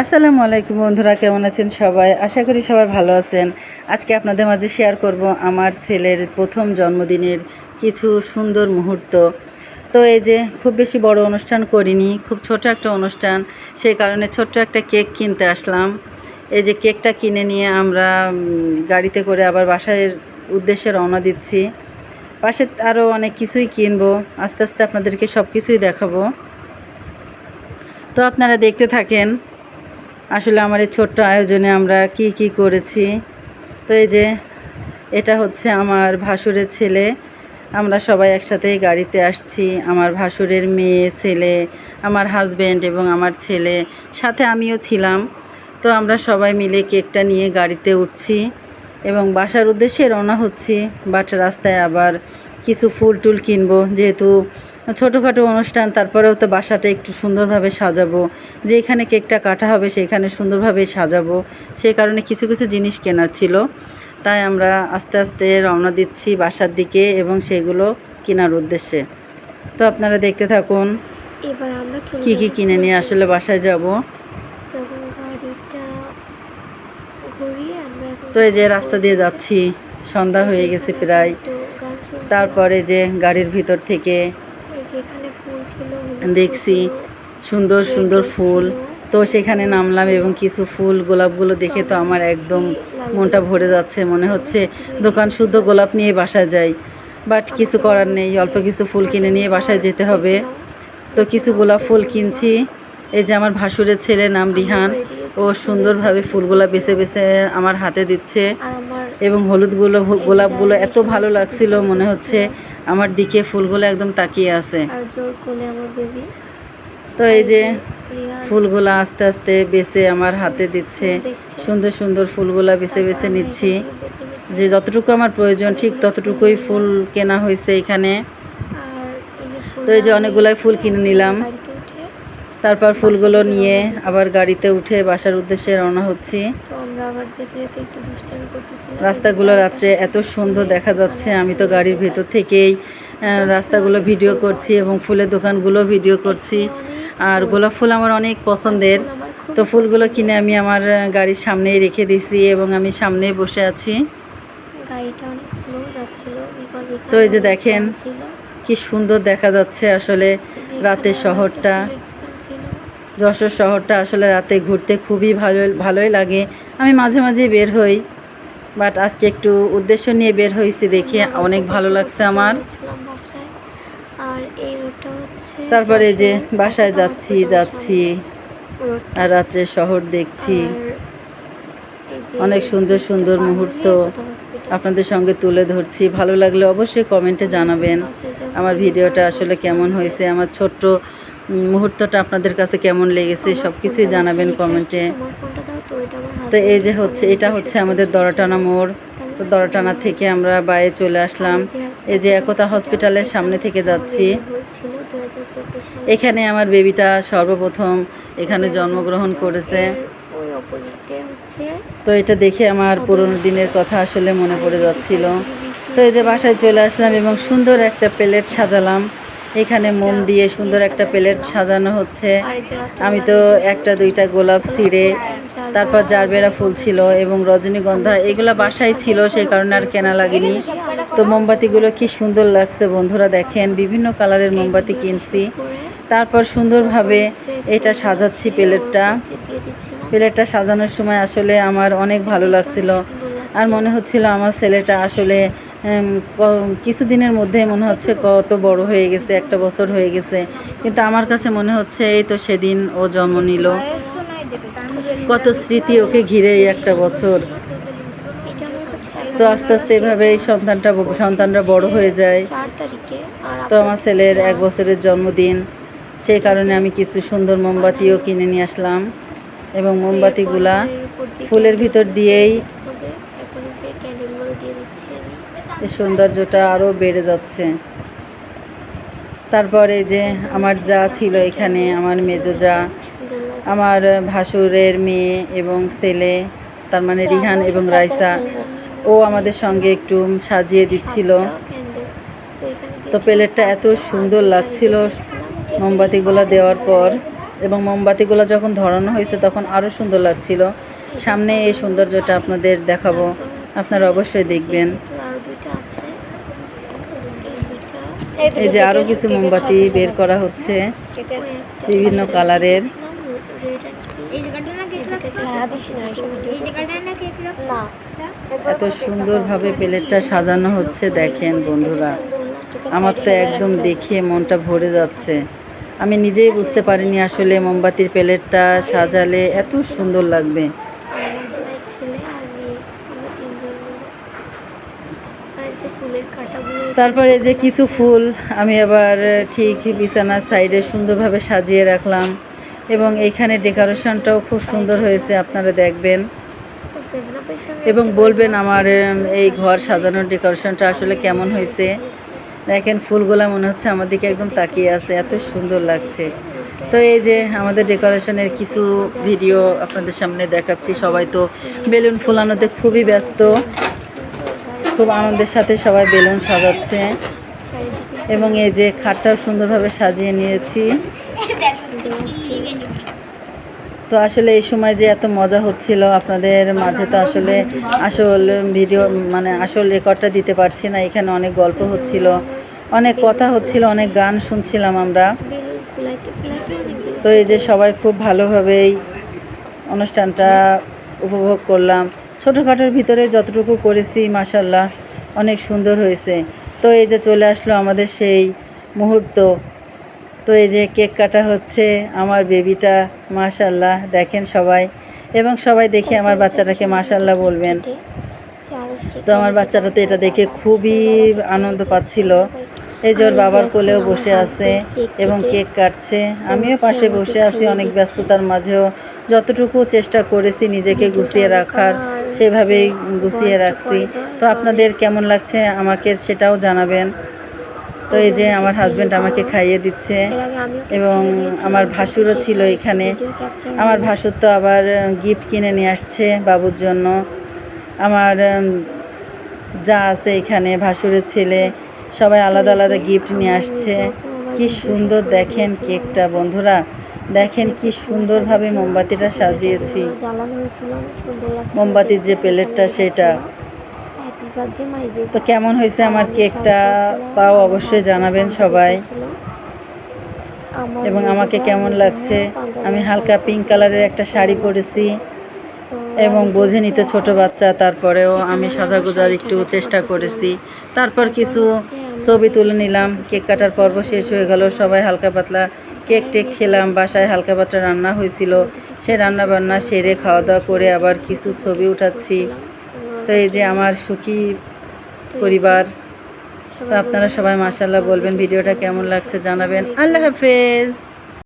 আসসালামু আলাইকুম বন্ধুরা, কেমন আছেন সবাই? আশা করি সবাই ভালো আছেন। আজকে আপনাদের মাঝে শেয়ার করব আমার ছেলের প্রথম জন্মদিনের কিছু সুন্দর মুহূর্ত। তো এই যে খুব বেশি বড় অনুষ্ঠান করিনি, খুব ছোট একটা অনুষ্ঠান, সেই কারণে ছোট্ট একটা কেক কিনতে আসলাম। এই যে কেকটা কিনে নিয়ে আমরা গাড়িতে করে আবার বাসায় উদ্দেশ্যে রওনা দিচ্ছি। পাশে আরও অনেক কিছুই কিনবো, আস্তে আস্তে আপনাদেরকে সব কিছুই দেখাবো। তো আপনারা দেখতে থাকেন আসলে আমার এই ছোট্ট আয়োজনে আমরা কি কি করেছি। তো এই যে, এটা হচ্ছে আমার ভাসুরের ছেলে। আমরা সবাই একসাথে গাড়িতে আসছি। আমার ভাসুরের মেয়ে, ছেলে, আমার হাজব্যান্ড এবং আমার ছেলে, সাথে আমিও ছিলাম। তো আমরা সবাই মিলে কেকটা নিয়ে গাড়িতে উঠছি এবং বাসার উদ্দেশ্যে রওনা হচ্ছি। বাট রাস্তায় আবার কিছু ফুল টুল কিনবো। যেহেতু ছোটোখাটো অনুষ্ঠান তারপরেও তো বাসাটা একটু সুন্দরভাবে সাজাবো। যেখানে কেকটা কাটা হবে সেখানে সুন্দরভাবে সাজাবো। সেই কারণে কিছু কিছু জিনিস কেনার ছিল। তাই আমরা আস্তে আস্তে রওনা দিচ্ছি বাসার দিকে এবং সেগুলো কেনার উদ্দেশ্যে। তো আপনারা দেখতে থাকুন। এবার আমরা চলে কি কি কিনে নিয়ে আসলে বাসায় যাব। এখন তো এই যে রাস্তা দিয়ে যাচ্ছি। সন্ধ্যা হয়ে গেছে প্রায়। তারপরে যে গাড়ির ভিতর থেকে এই যে এখানে ফুল ছিল হলুদ ফুল দেখছি সুন্দর সুন্দর ফুল তো সেখানে নামলাম এবং কিছু ফুল গোলাপগুলো দেখে তো আমার একদম মনটা ভরে যাচ্ছে মনে হচ্ছে দোকান শুদ্ধ গোলাপ নিয়ে বাসা যাই। বাট কিছু করার নেই অল্প কিছু ফুল কিনে নিয়ে বাসায় যেতে হবে। তো কিছু গোলাপ ফুল কিনছি। এই যে আমার ভাসুরের ছেলে নাম রিহান। ও সুন্দরভাবে ফুলগুলা বেছে বেছে আমার হাতে দিচ্ছে। এবং হলুদগুলো গোলাপগুলো এত ভালো লাগছিল মনে হচ্ছে আমার দিকে ফুলগুলো একদম তাকিয়ে আছে। তো এই যে ফুলগুলো আস্তে আস্তে বেছে আমার হাতে দিচ্ছে। সুন্দর সুন্দর ফুলগুলা বেছে বেছে নিচ্ছি। যে যতটুকু আমার প্রয়োজন ঠিক ততটুকুই ফুল কেনা হয়েছে এখানে। তো এই যে অনেকগুলাই ফুল কিনে নিলাম। তারপর ফুলগুলো নিয়ে আবার গাড়িতে উঠে বাসার উদ্দেশ্যে রওনা হচ্ছি। আমরা আবার যেতে যেতে একটু দুষ্টামি করতেছিলাম। রাস্তাগুলো রাত্রে এত সুন্দর দেখা যাচ্ছে আমি তো গাড়ির ভেতর থেকেই রাস্তাগুলো ভিডিও করছি এবং ফুলের দোকানগুলো ভিডিও করছি। আর গোলাপ ফুল আমার অনেক পছন্দের। তো ফুলগুলো কিনে আমি আমার গাড়ির সামনেই রেখে দিয়েছি এবং আমি সামনেই বসে আছি। গাড়িটা অনেক স্লো যাচ্ছিল তো এই যে দেখেন, কি সুন্দর দেখা যাচ্ছে আসলে রাতের শহরটা। যশোর শহরটা আসলে রাতে ঘুরতে খুবই ভালো ভালোই লাগে। আমি মাঝে মাঝে বের হই বাট আজকে একটু উদ্দেশ্য নিয়ে বের হয়েছি দেখে অনেক ভালো লাগছে আমার। তারপরে যে বাসায় যাচ্ছি যাচ্ছি আর রাত্রে শহর দেখছি। অনেক সুন্দর সুন্দর মুহূর্ত আপনাদের সঙ্গে তুলে ধরছি। ভালো লাগলে অবশ্যই কমেন্টে জানাবেন। আমার ভিডিওটা আসলে কেমন হয়েছে? আমার ছোট্ট মুহূর্তটা আপনাদের কাছে কেমন লেগেছে সব কিছুই জানাবেন কমেন্টে। তো এই যে হচ্ছে এটা হচ্ছে আমাদের। দড়াটানা মোড়। তো দড়াটানা থেকে আমরা বাইরে চলে আসলাম। এই যে একতা হসপিটালের সামনে থেকে যাচ্ছি। এখানে আমার বেবিটা সর্বপ্রথম এখানে জন্মগ্রহণ করেছে। তো এটা দেখে আমার পুরনো দিনের কথা আসলে মনে পড়ে যাচ্ছিল। তো এই যে বাসায় চলে আসলাম এবং সুন্দর একটা প্লেট সাজালাম। এখানে মোম দিয়ে সুন্দর একটা প্লেট সাজানো হচ্ছে। আমি তো একটা, দুইটা গোলাপ ছিঁড়ে, তারপর জারবেরা ফুল ছিল এবং রজনীগন্ধা এগুলো বাসায় ছিল, সেই কারণে আর কেনা লাগেনি। তো মোমবাতিগুলো কি সুন্দর লাগছে বন্ধুরা দেখেন, বিভিন্ন কালারের মোমবাতি কিনছি। তারপর সুন্দরভাবে এটা সাজাচ্ছি প্লেটটা। প্লেটটা সাজানোর সময় আসলে আমার অনেক ভালো লাগছিল। আর মনে হচ্ছিল আমার ছেলেটা আসলে কিছুদিনের মধ্যে মনে হচ্ছে কত বড় হয়ে গেছে, একটা বছর হয়ে গেছে। কিন্তু আমার কাছে মনে হচ্ছে এই তো সেদিন ও জন্ম নিল। কত স্মৃতি ওকে ঘিরে একটা বছর। তো আস্তে আস্তে এভাবে এই সন্তানটা, সন্তানরা বড় হয়ে যায়। তো আমার ছেলের এক বছরের জন্মদিন, সেই কারণে আমি কিছু সুন্দর মোমবাতিও কিনে নিয়ে আসলাম। এবং মোমবাতিগুলা ফুলের ভিতর দিয়েই এখন যে ক্যান্ডেলগুলো দিয়ে দিচ্ছি আমি এই সৌন্দর্যটা আরও বেড়ে যাচ্ছে। তারপরে যে আমার যা ছিল এখানে, আমার মেজো যা, আমার ভাসুরের মেয়ে এবং ছেলে, তার মানে রিহান এবং রাইসা, ও আমাদের সঙ্গে একটু সাজিয়ে দিচ্ছিল। তো প্লেটটা এত সুন্দর লাগছিল মোমবাতিগুলো দেওয়ার পর এবং মোমবাতিগুলো যখন ধরানো হয়েছে তখন আরও সুন্দর লাগছিল। সামনে এই সৌন্দর্যটা আপনাদের দেখাবো। আপনারা অবশ্যই দেখবেন আরও দুইটা আছে এই যে আরও কিছু মোমবাতি বের করা হচ্ছে। বিভিন্ন কালারের। এত সুন্দরভাবে প্লেটটা সাজানো হচ্ছে, দেখেন বন্ধুরা। আমার তো একদম দেখে মনটা ভরে যাচ্ছে। আমি নিজেই বুঝতে পারিনি আসলে মোমবাতির প্লেটটা সাজালে এত সুন্দর লাগবে আর আমার জন্য ছেলে আর মেয়ে আমরা তিনজন মিলে। আর এই যে ফুলের কাঁটাগুলো তারপরে এই যে কিছু ফুল আমি আবার ঠিক বিছানার সাইডে সুন্দরভাবে সাজিয়ে রাখলাম এবং এইখানে ডেকোরেশনটাও খুব সুন্দর হয়েছে, আপনারা দেখবেন। এবং বলবেন আমার এই ঘর সাজানোর ডেকোরেশনটা আসলে কেমন হয়েছে। দেখেন ফুলগুলা মনে হচ্ছে আমাদেরকে একদম তাকিয়ে আছে, এত সুন্দর লাগছে। তো এই যে আমাদের ডেকোরেশনের কিছু ভিডিও আপনাদের সামনে দেখাচ্ছি। সবাই তো বেলুন ফুলানোতে খুবই ব্যস্ত। খুব আনন্দের সাথে সবাই বেলুন সাজাচ্ছে। এবং এই যে খাটটাও সুন্দরভাবে সাজিয়ে নিয়েছি। তো আসলে এই সময় যে এত মজা হচ্ছিল, আপনাদের মাঝে তো আসলে আসল ভিডিও মানে আসল রেকর্ডটা দিতে পারছি না। এখানে অনেক গল্প হচ্ছিল, অনেক কথা হচ্ছিল, অনেক গান শুনছিলাম আমরা। তো এই যে সবাই খুব ভালোভাবেই অনুষ্ঠানটা উপভোগ করলাম। ছোটোখাটোর ভিতরে যতটুকু করেছি মাসাল্লাহ অনেক সুন্দর হয়েছে। তো এই যে চলে আসলো আমাদের সেই মুহূর্ত। তো এই যে কেক কাটা হচ্ছে আমার বেবিটা মাশাল্লাহ দেখেন সবাই। এবং সবাই দেখে আমার বাচ্চাটাকে মাশাল্লাহ বলবেন। তো আমার বাচ্চাটা তো এটা দেখে খুবই আনন্দ পাচ্ছিল। এই যে ওর বাবার কোলেও বসে আছে এবং কেক কাটছে। আমিও পাশে বসে আছি অনেক ব্যস্ততার মাঝেও। যতটুকু চেষ্টা করেছি নিজেকে গুছিয়ে রাখার সেভাবেই গুছিয়ে রাখছি। তো আপনাদের কেমন লাগছে আমাকে সেটাও জানাবেন। তো এই যে আমার হাজব্যান্ড আমাকে খাইয়ে দিচ্ছে এবং আমার ভাসুরও ছিল এখানে। আমার ভাসুর তো আবার গিফট কিনে নিয়ে আসছে বাবুর জন্য। আমার যা আছে এখানে, ভাসুরের ছেলে, সবাই আলাদা আলাদা গিফট নিয়ে আসছে। কি সুন্দর দেখেন কেকটা বন্ধুরা। দেখেন কি সুন্দরভাবে মোমবাতিটা সাজিয়েছি। মোমবাতির যে প্লেটটা সেটা। তো কেমন হয়েছে আমার কেকটা? তাও অবশ্যই জানাবেন সবাই। এবং আমাকে কেমন লাগছে? আমি হালকা পিঙ্ক কালারের একটা শাড়ি পরেছি। এবং বোঝে তো ছোট বাচ্চা তারপরেও আমি সাজাগোজার একটু চেষ্টা করেছি। তারপর কিছু ছবি তুলে নিলাম। কেক কাটার পর্ব শেষ হয়ে গেল। সবাই হালকা পাতলা কেক টেক খেলাম, বাসায় হালকা পাতলা রান্না হয়েছিল। সে রান্না বান্না সেরে খাওয়া দাওয়া করে আবার কিছু ছবি উঠাচ্ছি। তো এই যে আমার সুখী পরিবার, তো আপনারা সবাই মাসাল্লাহ বলবেন ভিডিওটা কেমন লাগছে জানাবেন। আল্লাহ হাফেজ।